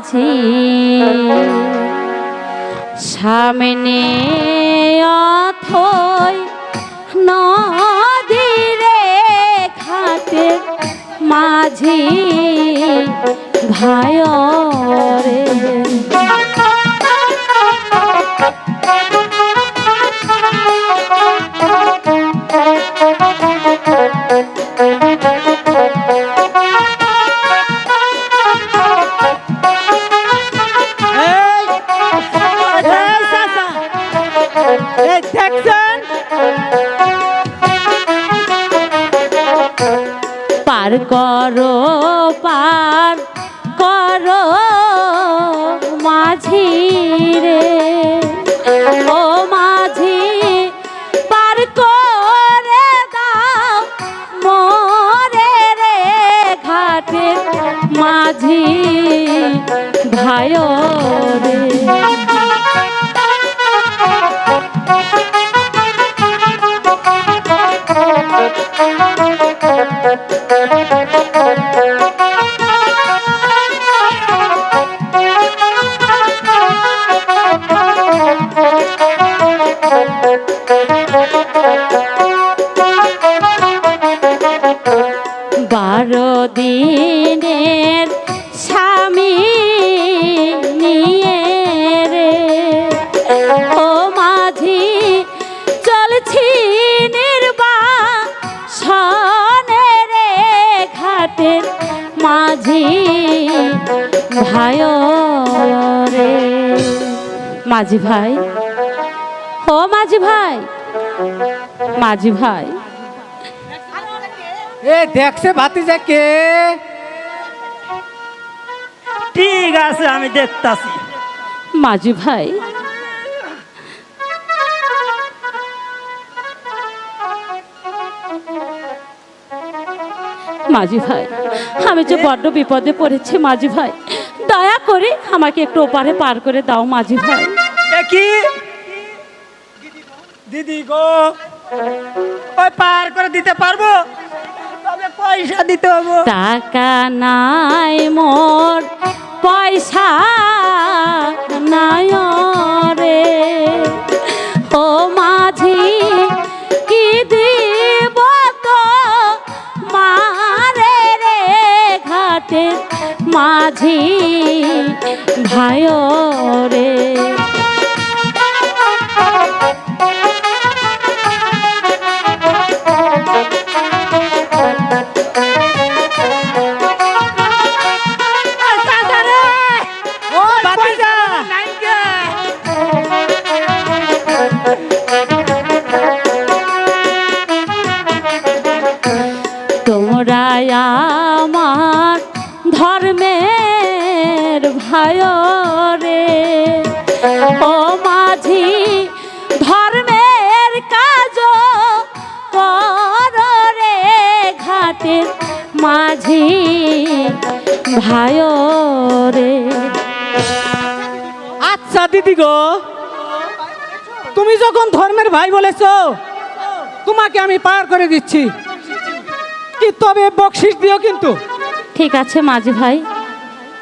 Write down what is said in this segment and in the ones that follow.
মাঝি সামনে অথই নদীরে খাতে মাঝি ভায় রে করো মাঝি রে। ও মাঝি পার করে দাও মরে রে ঘাটে। মাঝি ভাই ভাই রে মাঝি ভাই। ও মাঝি ভাই। মাঝি ভাই। এ দেখছে ভাতিজা কে? ঠিক আছে আমি দেখতাছি। মাঝি ভাই। মাঝি ভাই আমি যে বড্ড বিপদে পড়েছি মাঝি ভাই। দয়া করে আমাকে একটু ওপারে পার করে দাও মাঝি ভাই। কি? দিদি গো ওই পার করে দিতে পারব? তবে পয়সা দিতে হবে। টাকা নাই মোর পয়সা মাঝি ভাই রে ভাই রে আচ্ছা দিদি গো। তুমি যখন ধর্মের ভাই বলেছ তোমাকে আমি পার করে দিচ্ছি। কি তবে বকশিস দিও কিন্তু। ঠিক আছে মাঝি ভাই।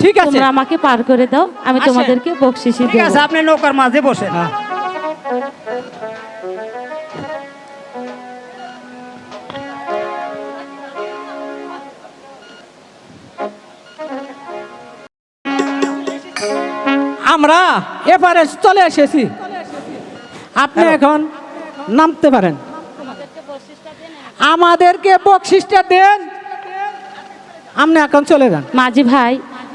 ঠিক আছে। তোমরা আমাকে পার করে দাও আমি আসেন। তোমাদেরকে বকশিসি ঠিক আছে আপনি নৌকার মাঝে বসে আমরা এবারে চলে এসেছি। আপনি এখন নামতে পারেন। আমাদেরকে বকশিসটা দেন। আপনি এখন চলে যান। মাঝি ভাই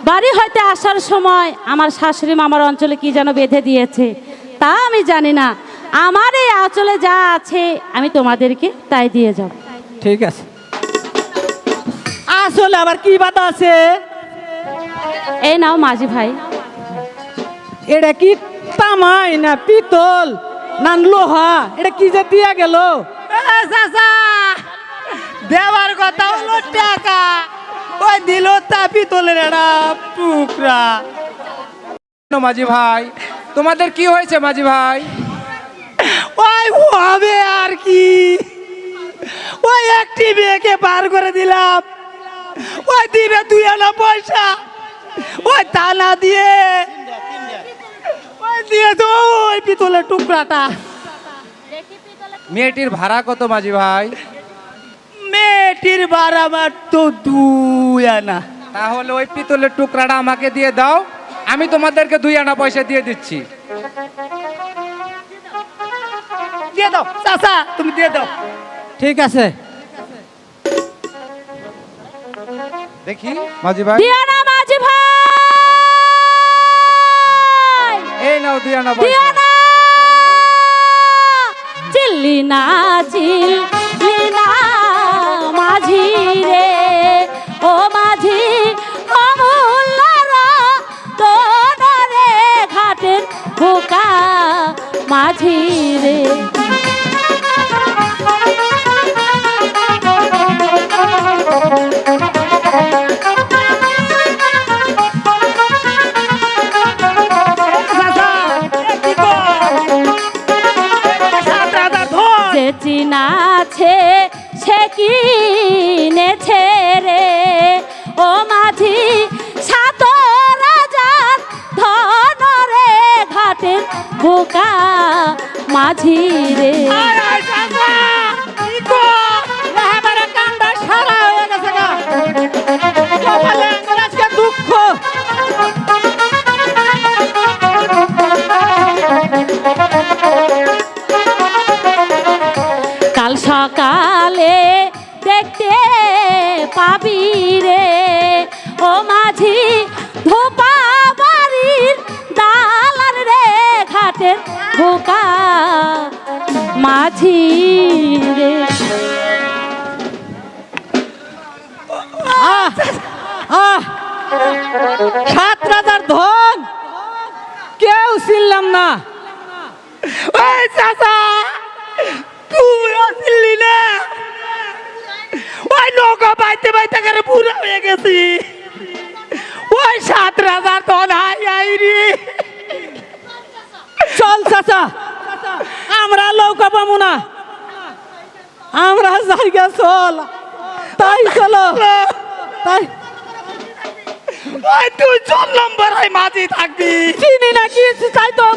বাড়ি হয়তো আসার সময় আমার শাশুড়ি মামার অঞ্চলে কি যেন বেঁধে দিয়েছে তা আমি জানি না। আমার এই আঁচলে যা আছে আমি তোমাদেরকে তাই দিয়ে যাব। ঠিক আছে। আসলে আবার কি বাধা আছে? এই নাও মাঝি ভাই। এটা কি তামাই না পিতল? না লোহা? এটা কি যে দিয়া গেল? দেওয়ার কথা হলো টাকা। ওই দিল তা পিতলের একটা টুকরা। মাঝি ভাই তোমাদের কি হয়েছে মাঝি ভাই? ওই হবে আর কি। ওই একটি মেয়েকে পার করে দিলাম। ওই দিবে তুই আনা পয়সা। ওই তা না দিয়ে দিয়ে তো ওই পিতলের টুকরাটা। মেয়েটির ভাড়া কত মাঝি ভাই? মেয়েটির ভাড়া আমার তো দুই আনা। তাহলে ওই পিতলের টুকরাটা আমাকে দিয়ে দাও আমি তোমাদেরকে দুই আনা পয়সা দিয়ে দিচ্ছি। দিয়ে দাও চাচা তুমি দিয়ে দাও। ঠিক আছে। দেখি মাঝি ভাই। দিও না মাঝি ভাই। এই নাও দুই না দিও না। চিল্লি না। চিনাছে সে কিনেছে রে। ও মাঝি সাত রাজার ধন রে ঘাটের বোকা মাঝি রে। সকালে দেখতে পাবি রে। ও মাঝি ধোপা বাড়ির দালান রে ঘাটের বোকা মাঝি রে। সাত রাজার ধন। কেউ ছিলাম না। ওই চাচা তুই নৌকা বাইতে বাইতে করে বুড়া হয়ে গেছি। ওই সাত রাজার ধন হাই হাই রে। চল চাচা আমরা লৌকা পাবো না। আমরা জায়গা চল। তাই চলো। তাই। তুই চল নম্বর হয় মাঝি থাকবি। চিনি না কি চাই তো